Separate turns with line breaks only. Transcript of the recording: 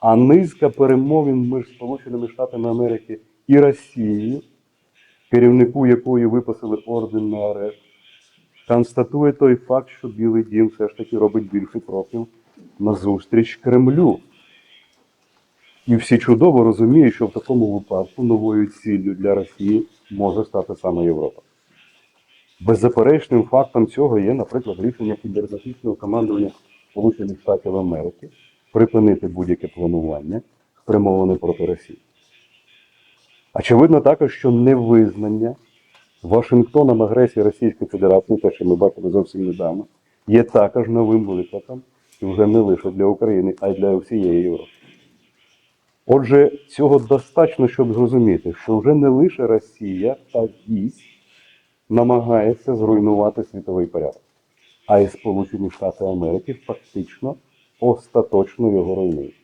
А низка перемовин між Сполученими Штатами Америки і Росією, керівнику якої виписали орден на арешт, констатує той факт, що Білий Дім все ж таки робить більше кроків назустріч Кремлю. І всі чудово розуміють, що в такому випадку новою ціллю для Росії може стати саме Європа. Беззаперечним фактом цього є, наприклад, рішення кібернетичного командування Сполучених Штатів Америки припинити будь-яке планування, спрямоване проти Росії. Очевидно також, що невизнання Вашингтоном агресії Російської Федерації, те, що ми бачили зовсім недавно, є також новим викликом, і вже не лише для України, а й для всієї Європи. Отже, цього достатньо, щоб зрозуміти, що вже не лише Росія та вісь намагається зруйнувати світовий порядок, а й Сполучені Штати Америки фактично остаточно його руйнують.